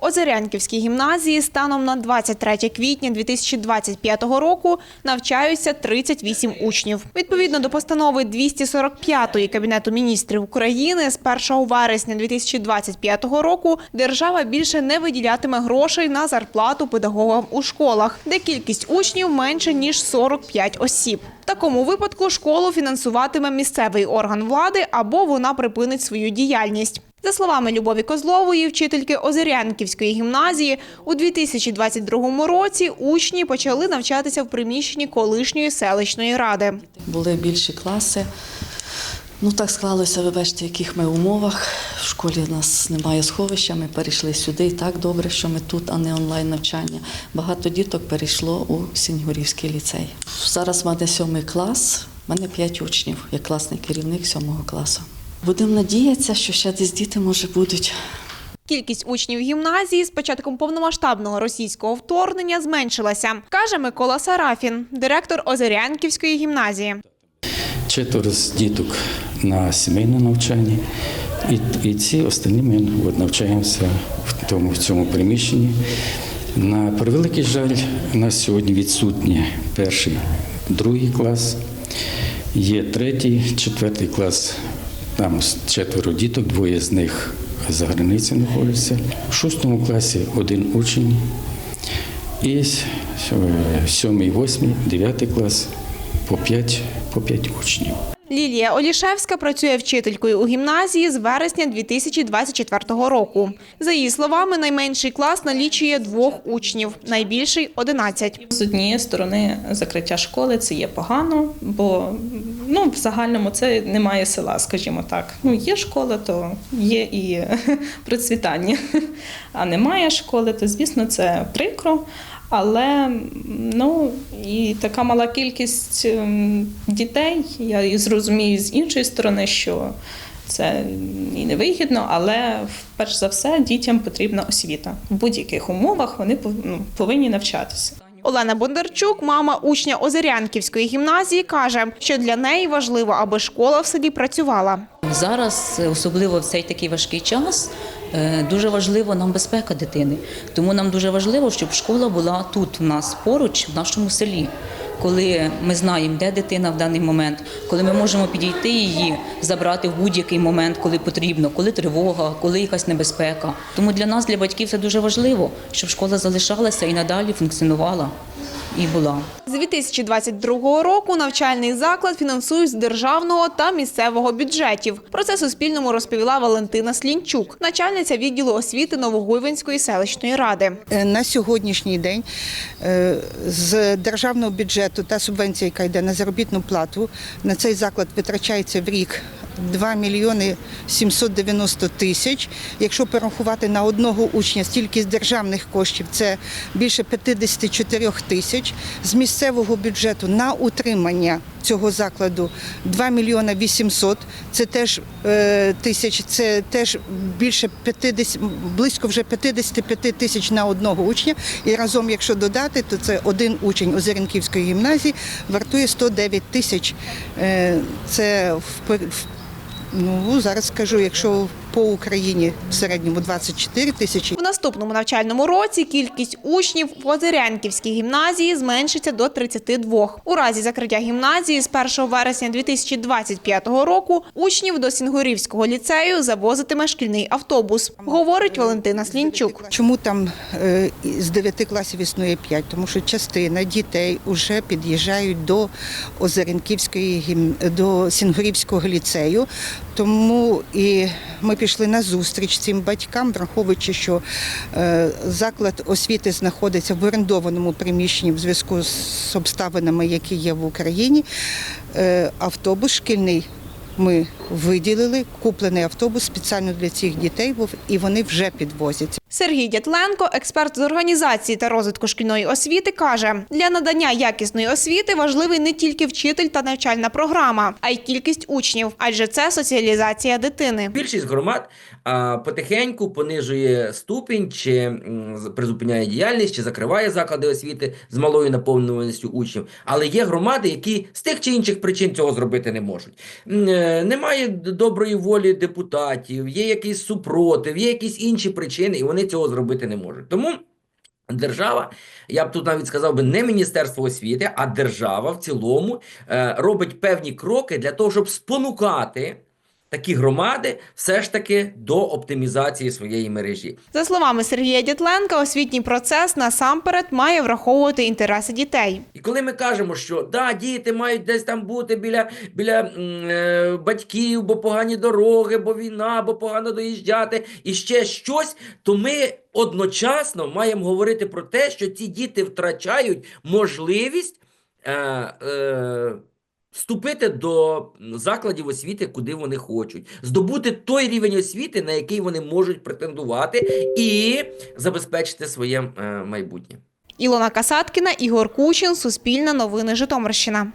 В Озерянківській гімназії станом на 23 квітня 2025 року навчаються 38 учнів. Відповідно до постанови 245 Кабінету міністрів України з 1 вересня 2025 року держава більше не виділятиме грошей на зарплату педагогам у школах, де кількість учнів менше ніж 45 осіб. В такому випадку школу фінансуватиме місцевий орган влади або вона припинить свою діяльність. За словами Любові Козлової, вчительки Озерянківської гімназії, у 2022 році учні почали навчатися в приміщенні колишньої селищної ради. Були більші класи. Ну так склалося, ви бачите, в яких ми умовах. В школі у нас немає сховища, ми перейшли сюди. І так добре, що ми тут, а не онлайн навчання. Багато діток перейшло у Сіньгурівський ліцей. Зараз в мене сьомий клас, в мене п'ять учнів, я класний керівник сьомого класу. Будемо надіятися, що ще десь діти може будуть. Кількість учнів гімназії з початком повномасштабного російського вторгнення зменшилася, каже Микола Сарафін, директор Озерянківської гімназії. четверо з діток на сімейне навчання, і, і ці останні ми от, навчаємося в тому в цьому приміщенні. На превеликий жаль, у нас сьогодні відсутні перший, другий клас, є третій, четвертий клас. Там четверо діток, двоє з них за границею знаходяться. У шостому класі один учень. І сьомий, восьмий, дев'ятий клас по п'ять, по п'ять учнів. Лілія Олішевська працює вчителькою у гімназії з вересня 2024 року. За її словами, найменший клас налічує двох учнів, найбільший – 11. З однієї сторони, закриття школи це є погано, бо ну, в загальному це немає села, скажімо так. Ну, є школа, то є і процвітання. А немає школи, то звісно це прикро. Але ну і така мала кількість ем, дітей. Я і зрозумію з іншої сторони, що це і невигідно, але перш за все дітям потрібна освіта. В будь-яких умовах вони ну, повинні навчатися. Олена Бондарчук, мама учня Озерянківської гімназії, каже, що для неї важливо, аби школа в селі працювала. Зараз, особливо в цей такий важкий час, е, дуже важливо нам безпека дитини. Тому нам дуже важливо, щоб школа була тут у нас поруч, в нашому селі. Коли ми знаємо, де дитина в даний момент, коли ми можемо підійти її, забрати в будь-який момент, коли потрібно, коли тривога, коли якась небезпека. Тому для нас, для батьків, це дуже важливо, щоб школа залишалася і надалі функціонувала і була. З 2022 року навчальний заклад фінансують з державного та місцевого бюджетів. Про це Суспільному розповіла Валентина Слінчук, начальниця відділу освіти Новогуйвинської селищної ради. Е, На сьогоднішній день е, з державного бюджету та субвенція, яка йде на заробітну плату, на цей заклад витрачається в рік 2 мільйони 790 тисяч. Якщо порахувати на одного учня стільки з державних коштів, це більше 54 тисяч. З місцевого бюджету на утримання цього закладу 2 мільйона 800, це теж е, тисяч, це теж більше 50, близько вже 55 тисяч на одного учня. І разом, якщо додати, то це один учень Озеренківської гімназії вартує 109 тисяч. Е, Це в ну зараз скажу, якщо по Україні в середньому 24 тисячі. В наступному навчальному році кількість учнів в Озерянківській гімназії зменшиться до 32. У разі закриття гімназії з 1 вересня 2025 року учнів до Сінгурівського ліцею завозитиме шкільний автобус, говорить Валентина Слінчук. Чому там е, з 9 класів існує 5? Тому що частина дітей вже під'їжджають до Озеренківської гім... до Сінгурівського ліцею. Тому і ми пішли на зустріч цим батькам, враховуючи, що е, заклад освіти знаходиться в орендованому приміщенні в зв'язку з обставинами, які є в Україні. Е, автобус шкільний ми виділили, куплений автобус спеціально для цих дітей був, і вони вже підвозять. Сергій Дятленко, експерт з організації та розвитку шкільної освіти, каже, для надання якісної освіти важливий не тільки вчитель та навчальна програма, а й кількість учнів, адже це соціалізація дитини. Більшість громад потихеньку понижує ступінь, чи призупиняє діяльність, чи закриває заклади освіти з малою наповнюваністю учнів. Але є громади, які з тих чи інших причин цього зробити не можуть. Е, Немає доброї волі депутатів, є якийсь супротив, є якісь інші причини, і вони вони цього зробити не можуть. Тому держава, я б тут навіть сказав би не Міністерство освіти, а держава в цілому е, робить певні кроки для того, щоб спонукати такі громади все ж таки до оптимізації своєї мережі. За словами Сергія Дятленка, освітній процес насамперед має враховувати інтереси дітей. І коли ми кажемо, що да, діти мають десь там бути біля, біля е, батьків, бо погані дороги, бо війна, бо погано доїжджати, і ще щось, то ми одночасно маємо говорити про те, що ці діти втрачають можливість е, е, вступити до закладів освіти, куди вони хочуть, здобути той рівень освіти, на який вони можуть претендувати, і забезпечити своє е, майбутнє. Ілона Касаткіна, Ігор Кучин, Суспільне новини Житомирщина.